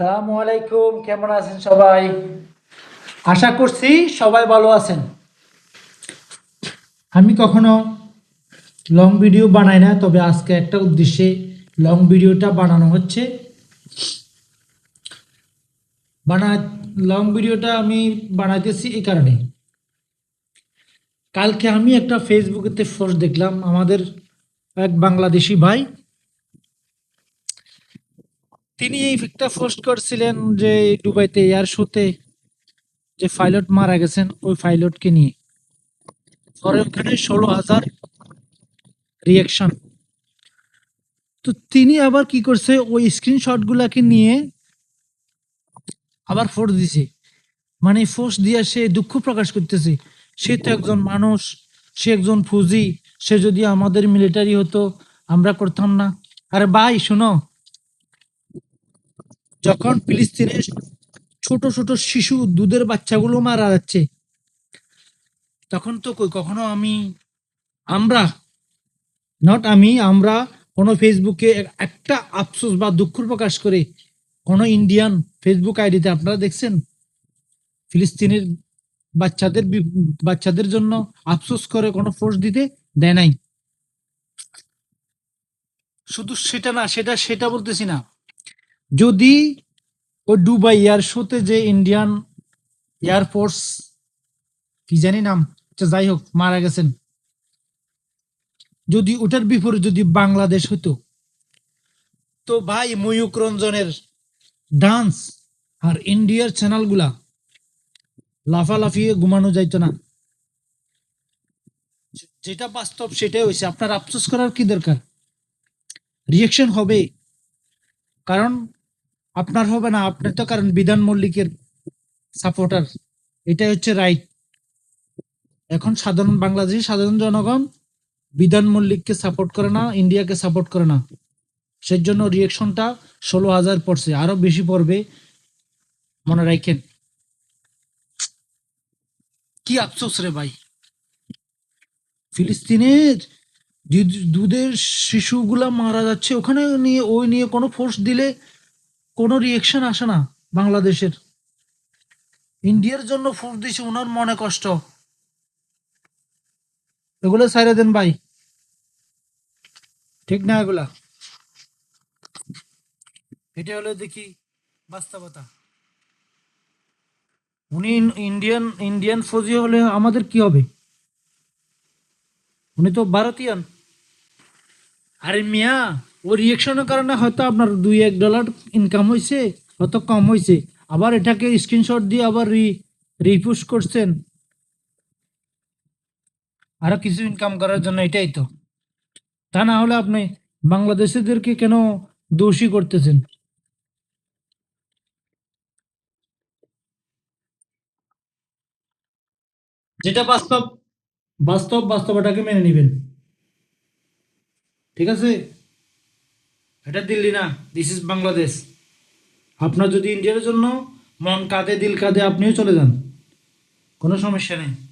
সালামু আলাইকুম, কেমন আছেন সবাই? আশা করছি সবাই ভালো আছেন। আমি কখনো লং ভিডিও বানাই না, তবে আজকে একটা উদ্দেশ্যে লং ভিডিওটা বানানো হচ্ছে। বানা লং ভিডিওটা আমি বানাইতেছি এই কারণে। কালকে আমি একটা ফেসবুকেতে পোস্ট দেখলাম, আমাদের এক বাংলাদেশি ভাই তিনি এই একটা পোস্ট করছিলেন যে দুবাইতে এয়ার শোতে যে পাইলট মারা গেছেন, ওই পাইলটকে নিয়ে। পরে ওখানে ষোলো হাজার রিয়াকশন তো তিনি আবার কি করছে, ওই স্ক্রিনশট গুলাকে নিয়ে আবার ফোর্স দিছে। মানে ফোর্স দিয়ে সে দুঃখ প্রকাশ করতেছে। সে তো একজন মানুষ, সে একজন ফুজি, সে যদি আমাদের মিলিটারি হতো, আমরা করতাম না। আরে ভাই, শোনো যখন ফিলিস্তিনের ছোট ছোট শিশু দুধের বাচ্চাগুলো মারা যাচ্ছে, তখন তো কখনো আমি, আমরা নট আমি, আমরা কোনো ফেসবুকে একটা আফসোস বা দুঃখ প্রকাশ করে কোনো ইন্ডিয়ান ফেসবুক আইডিতে আপনারা দেখছেন? ফিলিস্তিনের বাচ্চাদের বাচ্চাদের জন্য আফসোস করে কোনো ফোর্স দিতে দেয় নাই। শুধু সেটা না, সেটা সেটা বলতেছি না। যদি ও দুবাই এয়ার শোতে যে ইন্ডিয়ান এয়ারফোর্স কি জানি নাম আচ্ছা, যাই হোক মারা গেছেন। যদি ওটার বিপরীত যদি বাংলাদেশ হতো তো ভাই ময়ূক রঞ্জনের ডান্স আর ইন্ডিয়ার চ্যানেলগুলা লাফালাফিয়ে ঘুমানো যাইতো না। যেটা বাস্তব সেটাই হয়েছে আপনার আফসোস করার কি দরকার? রিয়েকশন হবে। কারণ আপনার হবে না আপনার তো কারণ বিধান মল্লিকের সাপোর্টার এটাই হচ্ছে রাইট এখন সাধারণ বাংলাদেশের সাধারণ জনগণ বিধান মল্লিককে সাপোর্ট করে না, ইন্ডিয়াকে সাপোর্ট করে না। সেই জন্য রিয়েকশনটা ষোলো হাজার পড়ছে, আরও বেশি পড়বে, মনে রাখেন। কি আফসোস রে ভাই। ফিলিস্তিনের দুধের শিশুগুলা মারা যাচ্ছে, ওখানে নিয়ে, ওই নিয়ে কোনো ফোর্স দিলে কোনো রিয়েকশন আসে না বাংলাদেশের। ইন্ডিয়ার জন্য ফোর্স দিছে ওনার মনে কষ্ট। এগুলো সাইরে দেন ভাই। ঠিক না এগুলা? এটা হলো দেখি বাস্তবতা। উনি ইন্ডিয়ান ইন্ডিয়ান ফৌজি হলে আমাদের কি হবে? উনি তো ভারতীয়ান। আরে মিয়া ও রিয়েকশনের কারণে হয়তো আপনার দুই, এক ডলার ইনকাম হয়েছে হয়তো কম হয়েছে আবার এটাকে স্ক্রিনশট দিয়ে আবার রি রিপোস্ট করছেন। আরও কিছু ইনকাম করার জন্য এটাই তো। তা না হলে আপনি বাংলাদেশিদেরকে কেন দোষী করতেছেন? যেটা বাস্তব বাস্তব বাস্তবটাকে মেনে নেবেন। ঠিক আছে? এটা দিল্লি না দিস ইজ বাংলাদেশ আপনার যদি ইন্ডিয়ার জন্য মন কাঁদে, দিল কাঁদে, আপনিও চলে যান। কোনো সমস্যা নেই।